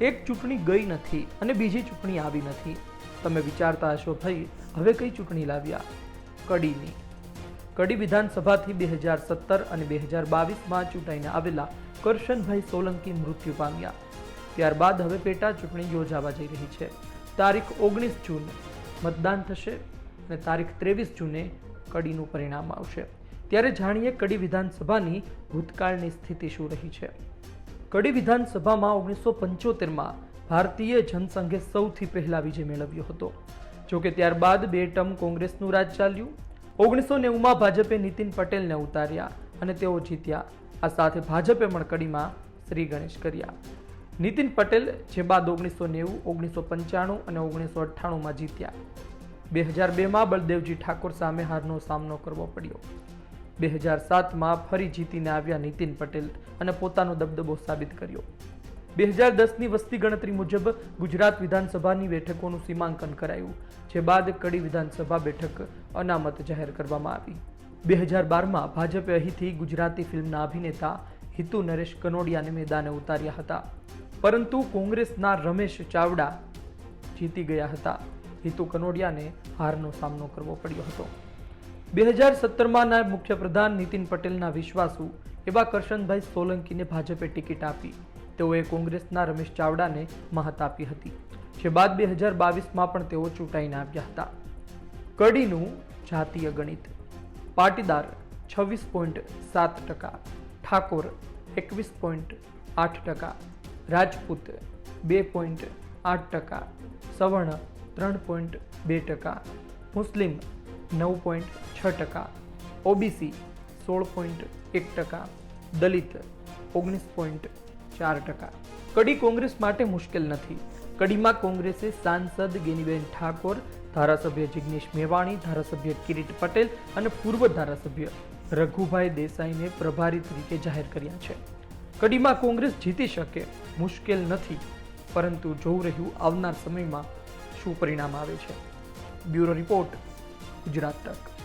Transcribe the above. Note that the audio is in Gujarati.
એક ચૂંટણી ગઈ નથી અને બીજી ચૂંટણી આવી નથી. તમે વિચારતા હશો, ભાઈ, હવે કઈ ચૂંટણી લાવ્યા? કડીની. કડી વિધાનસભાથી બે હજાર સત્તર અને બે હજાર બાવીસમાં ચૂંટાઈને આવેલા કરશનભાઈ સોલંકી મૃત્યુ પામ્યા. ત્યારબાદ હવે પેટા ચૂંટણી યોજાવા જઈ રહી છે. તારીખ ઓગણીસ જૂન મતદાન થશે અને તારીખ ત્રેવીસ જૂને કડીનું પરિણામ આવશે. ત્યારે જાણીએ કડી વિધાનસભાની ભૂતકાળની સ્થિતિ શું રહી છે. કડી વિધાનસભામાં ઓગણીસો પંચોતેરમાં ભારતીય જનસંઘે સૌથી પહેલા વિજય મેળવ્યો હતો. જોકે ત્યારબાદ બે ટર્મ કોંગ્રેસનું રાજ ચાલ્યું. ઓગણીસો નેવુંમાં ભાજપે નીતિન પટેલને ઉતાર્યા અને તેઓ જીત્યા. આ સાથે ભાજપે પણ કડીમાં શ્રી ગણેશ કર્યા. નીતિન પટેલ જે બાદ ઓગણીસો નેવું, ઓગણીસો પંચાણું અને ઓગણીસો અઠ્ઠાણુંમાં જીત્યા. બે હજાર બેમાં બળદેવજી ઠાકોર સામે હારનો સામનો કરવો પડ્યો. બે હજાર સાતમાં ફરી જીતીને આવ્યા નીતિન પટેલ અને પોતાનો દબદબો સાબિત કર્યો. બે હજાર દસની વસ્તી ગણતરી મુજબ ગુજરાત વિધાનસભાની બેઠકોનું સીમાંકન કરાયું, જે બાદ કડી વિધાનસભા બેઠક અનામત જાહેર કરવામાં આવી. બે હજાર બારમાં ભાજપે અહીંથી ગુજરાતી ફિલ્મના અભિનેતા હિતુ નરેશ કનોડિયાને મેદાને ઉતાર્યા હતા. પરંતુ કોંગ્રેસના રમેશ ચાવડા જીતી ગયા હતા. હિતુ કનોડિયાને હારનો સામનો કરવો પડ્યો હતો. બે હજાર સત્તરમાં નાયબ મુખ્યપ્રધાન નીતિન પટેલના વિશ્વાસુ એવા કરશનભાઈ સોલંકીને ભાજપે ટિકિટ આપી. તેઓએ કોંગ્રેસના રમેશ ચાવડાને મહત આપી હતી. જે બાદ બે હજાર બાવીસમાં પણ તેઓ ચૂંટાઈને આવ્યા હતા. કડીનું જાતીય ગણિત. પાટીદાર છવ્વીસ પોઈન્ટ સાત ટકા, ઠાકોર એકવીસ પોઈન્ટ આઠ ટકા, રાજપૂત બે પોઈન્ટ આઠ ટકા, સવર્ણ ત્રણ પોઈન્ટ બે ટકા, મુસ્લિમ નવ પોઈન્ટ છ ટકા, ઓબીસી સોળ પોઈન્ટ એક ટકા, દલિત ઓગણીસ પોઈન્ટ ચાર ટકા. કડી કોંગ્રેસ માટે મુશ્કેલ નથી. કડીમાં કોંગ્રેસે સાંસદ ગેનીબેન ઠાકોર, ધારાસભ્ય જિગ્નેશ મેવાણી, ધારાસભ્ય કિરીટ પટેલ અને પૂર્વ ધારાસભ્ય રઘુભાઈ દેસાઈને પ્રભારી તરીકે જાહેર કર્યા છે. કડીમાં કોંગ્રેસ જીતી શકે, મુશ્કેલ નથી, પરંતુ જોવું રહ્યું આવનાર સમયમાં શું પરિણામ આવે છે. Bureau report. ગુજરાત તક